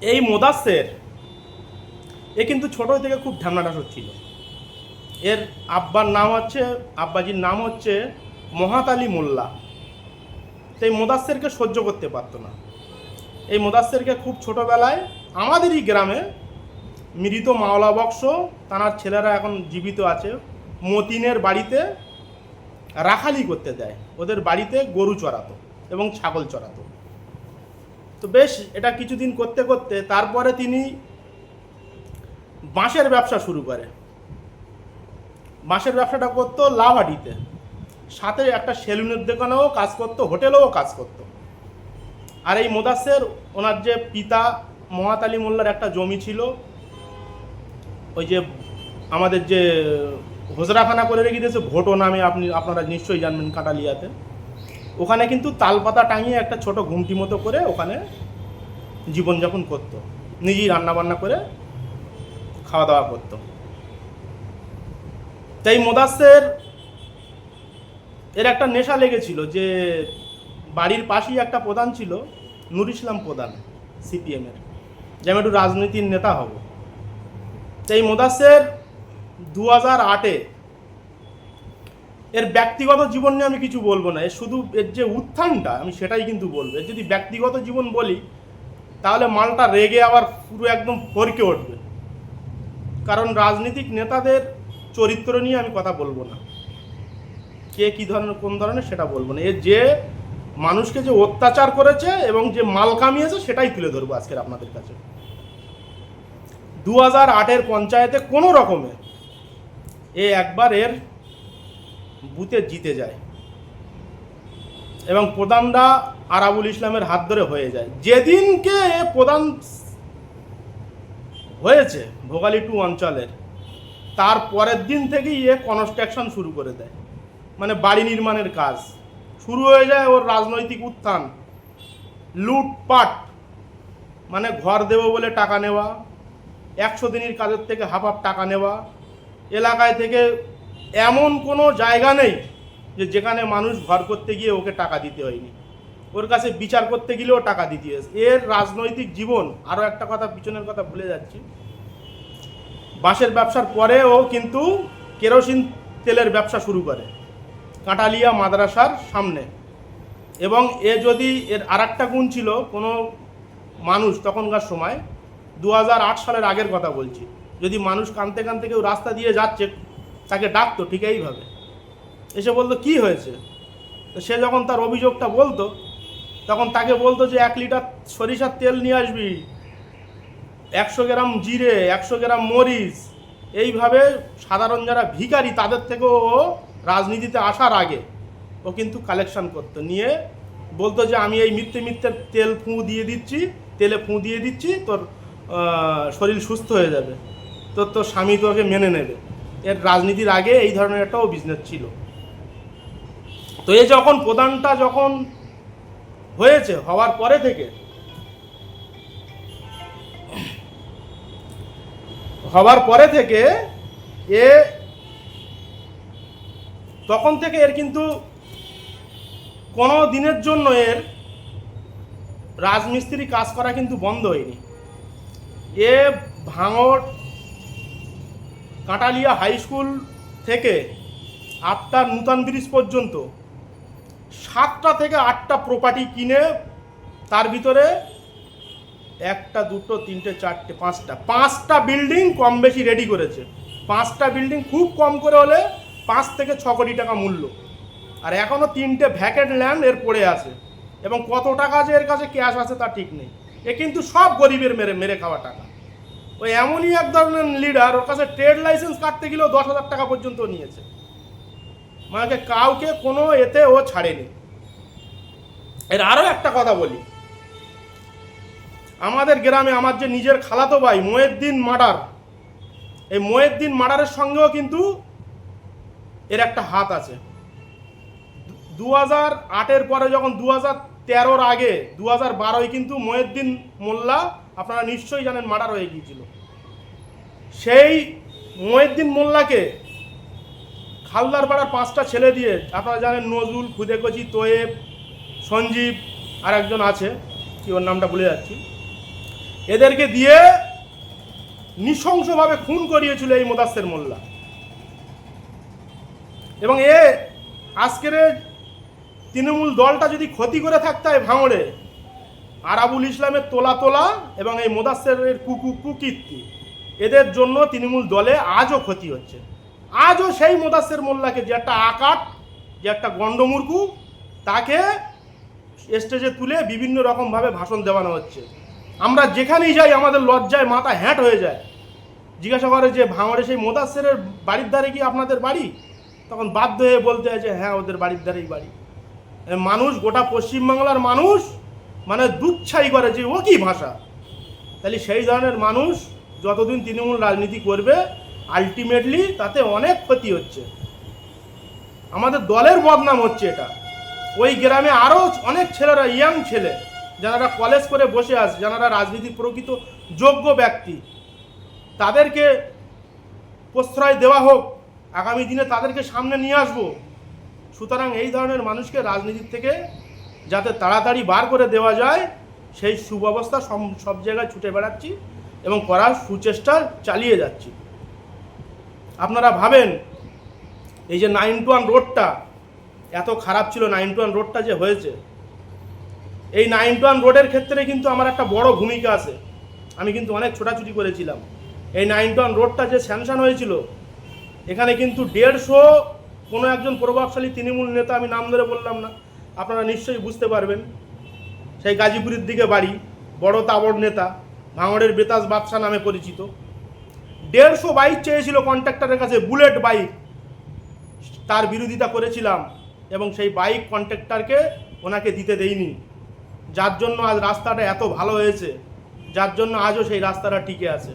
এই মোদাসের, এ কিন্তু ছোট থেকে খুব ঢ্যামনাটাস ছিল এর আব্বার নাম হচ্ছে, আব্বাজির নাম হচ্ছে মহাত মোল্লা। এই মোদাসেরকে সহ্য করতে পারতো না। এই মোদাসেরকে খুব ছোটোবেলায় আমাদেরই গ্রামে মৃত মাওলা বক্স তার ছেলেরা এখন জীবিত আছে, মতিনের বাড়িতে রাখালি করতে দেয়। ওদের বাড়িতে গরু চড়াতো এবং ছাগল চড়াতো। তো বেশ, এটা কিছুদিন করতে করতে তারপরে তিনি বাঁশের ব্যবসা শুরু করে বাঁশের ব্যবসাটা করতো লাভাডিতে। সাথে একটা সেলুনের দোকানেও কাজ করতো, হোটেলেও কাজ করতো। আর এই মোদাসের ওনার যে পিতা মহাত আলী মোল্লার একটা জমি ছিল, ওই যে আমাদের যে হোজরাখানা করে রেখে দিয়েছে, ভোটো নামে আপনি, আপনারা নিশ্চয়ই জানবেন কাটালিয়াতে ওখানে কিন্তু তালপাতা টাঙিয়ে একটা ছোট ঘুমটি মতো করে ওখানে জীবনযাপন করতো। নিজেই রান্নাবান্না করে খাওয়া দাওয়া করতো। তাই মোদাসের এর একটা নেশা লেগেছিল যে বাড়ির পাশেই একটা প্রধান ছিল, নুর ইসলাম প্রধান সিপিএমের যে আমি একটু রাজনীতির নেতা হব। তাই মোদাসের দু হাজার আটে এর ব্যক্তিগত জীবন নিয়ে আমি কিছু বলব না। এর শুধু এর যে উত্থানটা, আমি সেটাই কিন্তু বলব। যদি ব্যক্তিগত জীবন বলি, তাহলে মালটা রেগে আবার পুরো একদম ফরকে উঠবে। কারণ রাজনীতিক নেতাদের চরিত্র নিয়ে আমি কথা বলব না। কে কী ধরনের, কোন ধরনের সেটা বলব না। এর যে মানুষকে যে অত্যাচার করেছে এবং যে মাল কামিয়েছে, সেটাই তুলে ধরবো আজকের আপনাদের কাছে। দু হাজার আটের পঞ্চায়েতে কোনো রকমে এ একবার এর বুথে জিতে যায়। এবং প্রধানরা আরাবুল ইসলামের হাত ধরে হয়ে যায়। যেদিনকে প্রধান হয়েছে ভোগালী টু অঞ্চলের, তার পরের দিন থেকেই এ কনস্ট্রাকশন শুরু করে দেয়। মানে বাড়ি নির্মাণের কাজ। শুরু হয়ে যায় ওর রাজনৈতিক উত্থান। লুটপাট। মানে ঘর দেবো বলে টাকা নেওয়া। একশো দিনের কাজের থেকে হাফ হাফ টাকা নেওয়া। এলাকায় থেকে এমন কোনো জায়গা নেই যে যেখানে মানুষ ঘর করতে গিয়ে ওকে টাকা দিতে হয়নি। ওর কাছে বিচার করতে গেলেও টাকা দিতে হয়েছে। এর রাজনৈতিক জীবন, আরও একটা কথা পিছনের কথা ভুলে যাচ্ছি, বাঁশের ব্যবসার পরে ও কিন্তু কেরোসিন তেলের ব্যবসা শুরু করে কাঁটালিয়া মাদ্রাসার সামনে। এবং এ যদি এর আর একটা গুণ ছিল, কোনো মানুষ তখনকার সময়, দু হাজার আট সালের আগের কথা বলছি, যদি মানুষ কানতে কানতে কেউ রাস্তা দিয়ে যাচ্ছে তাকে ডাকতো ঠিক এইভাবে। এসে বলতো, কি হয়েছে? তো সে যখন তার অভিযোগটা বলতো, তখন তাকে বলতো যে, এক লিটার সরিষার তেল নিয়ে আসবি, একশো গ্রাম জিরে, একশো গ্রাম মরিচ। এইভাবে সাধারণ যারা ভিখারি, তাদের থেকেও ও রাজনীতিতে আসার আগে ও কিন্তু কালেকশন করতো। নিয়ে বলতো যে, আমি এই মিথ্যে মিথ্যে তেল ফুঁ দিয়ে দিচ্ছি, তেলে ফুঁ দিয়ে দিচ্ছি, তোর শরীর সুস্থ হয়ে যাবে। তোর তোর স্বামী তোকে মেনে নেবে। এর রাজনীতির আগে এই ধরনের একটাও বিজনেস ছিল। তো এ যখন প্রধানটা যখন হয়েছে হওয়ার পরে থেকে, হওয়ার পরে থেকে এ তখন থেকে এর কিন্তু কোনো দিনের জন্য এর রাজমিস্ত্রি কাজ করা কিন্তু বন্ধ হয়নি। এ ভাঙড় কাঁটালিয়া হাই স্কুল থেকে আটটার নূতন ব্রিজ পর্যন্ত সাতটা থেকে আটটা প্রপার্টি কিনে তার ভিতরে একটা, দুটো, তিনটে, চারটে, পাঁচটা পাঁচটা বিল্ডিং কম বেশি রেডি করেছে। পাঁচটা বিল্ডিং খুব কম করে হলে পাঁচ থেকে ছ কোটি টাকা মূল্য। আর এখনও তিনটে ভ্যাকেট ল্যান্ড এর পড়ে আছে। এবং কত টাকা যে এর কাছে ক্যাশ আছে তা ঠিক নেই। এ কিন্তু সব গরিবের মেরে মেরে খাওয়া টাকা। ওই এমনই এক ধরনের লিডার ওর কাছে ট্রেড লাইসেন্স কাটতে গেলেও দশ হাজার টাকা পর্যন্ত নিয়েছে। মানে কাউকে কোনো এতে ও ছাড়েনি। এর আরও একটা কথা বলি। আমাদের গ্রামে আমার যে নিজের খালাতো ভাই ময়েদ্দিন মার্ডার এই ময়েদ্দিন মার্ডারের সঙ্গেও কিন্তু এর একটা হাত আছে। দু হাজার আটের পরে যখন দু হাজার তেরোর আগে, দু হাজার বারোয় কিন্তু ময়েদ্দিন মোল্লা আপনারা নিশ্চয়ই জানেন মার্ডার হয়ে গিয়েছিল। সেই ময়েদ্দিন মোল্লাকে খালদার পাড়ার পাঁচটা ছেলে দিয়ে, আপনারা জানেন নজরুল খুদেকচি তোয়েব, সঞ্জীব আর একজন আছে, কি ওর নামটা ভুলে যাচ্ছি। এদেরকে দিয়ে নৃশংসভাবে খুন করিয়েছিল এই মোদাস্সের মোল্লা। এবং এ আজকের তৃণমূল দলটা যদি ক্ষতি করে থাকতে হয় ভাঙড়ে আরাবুল ইসলামের তোলা তোলা এবং এই মোদাস্সের কুকু কুকীর্তি। এদের জন্য তৃণমূল দলে আজও ক্ষতি হচ্ছে। আজও সেই মোদাস্সের মোল্লাকে যে একটা আকাট, যে একটা গণ্ডমূর্খু তাকে স্টেজে তুলে বিভিন্ন রকমভাবে ভাষণ দেওয়ানো হচ্ছে। আমরা যেখানেই যাই, আমাদের লজ্জায় মাথা হ্যাট হয়ে যায়। জিজ্ঞাসা করে যে, ভাঙড়ে সেই মোদাস্সের বাড়ির ধারে কি আপনাদের বাড়ি? তখন বাধ্য হয়ে বলতে হয় যে হ্যাঁ ওদের বাড়ির ধারেই বাড়ি। মানুষ, গোটা পশ্চিমবাংলার মানুষ মানে দুচ্ছাই করে যে, ও কি ভাষা? তাহলে সেই ধরনের মানুষ যতদিন তৃণমূল রাজনীতি করবে আলটিমেটলি তাতে অনেক ক্ষতি হচ্ছে। আমাদের দলের বদনাম হচ্ছে এটা। ওই গ্রামে আরও অনেক ছেলেরা ইয়াং ছেলে, যারা কলেজ করে বসে আছে, যারা রাজনীতির প্রকৃত যোগ্য ব্যক্তি, তাদেরকে প্রশ্রয় দেওয়া হোক, আগামী দিনে তাদেরকে সামনে নিয়ে আসব। সুতরাং এই ধরনের মানুষকে রাজনীতির থেকে যাতে তাড়াতাড়ি বার করে দেওয়া যায়, সেই সুব্যবস্থা সম- সব জায়গায় ছুটে বেড়াচ্ছি এবং করার সুচেষ্টা চালিয়ে যাচ্ছি। আপনারা ভাবেন, এই যে নাইন টু ওয়ান রোডটা এত খারাপ ছিল নাইন টু ওয়ান রোডটা যে হয়েছে। এই নাইন টু ওয়ান রোডের ক্ষেত্রে কিন্তু আমার একটা বড় ভূমিকা আছে। আমি কিন্তু অনেক ছোটাছুটি করেছিলাম। এই নাইন টু ওয়ান রোডটা যে স্যাংশন হয়েছিল, এখানে কিন্তু দেড়শো কোনো একজন প্রভাবশালী তৃণমূল নেতা, আমি নাম ধরে বললাম না আপনারা নিশ্চয়ই বুঝতে পারবেন, সেই গাজীপুরের দিকে বাড়ি, বড় তাবড় নেতা, ভাঙড়ের বেতাজ বাদশা নামে পরিচিত। দেড়শো বাইক চেয়েছিল কন্ট্রাক্টরের কাছে, বুলেট বাইক। তার বিরোধিতা করেছিলাম এবং সেই বাইক কন্ট্রাক্টরকে ওনাকে দিতে দেইনি। যার জন্য আজ রাস্তাটা এত ভালো হয়েছে, যার জন্য আজও সেই রাস্তাটা টিকে আছে।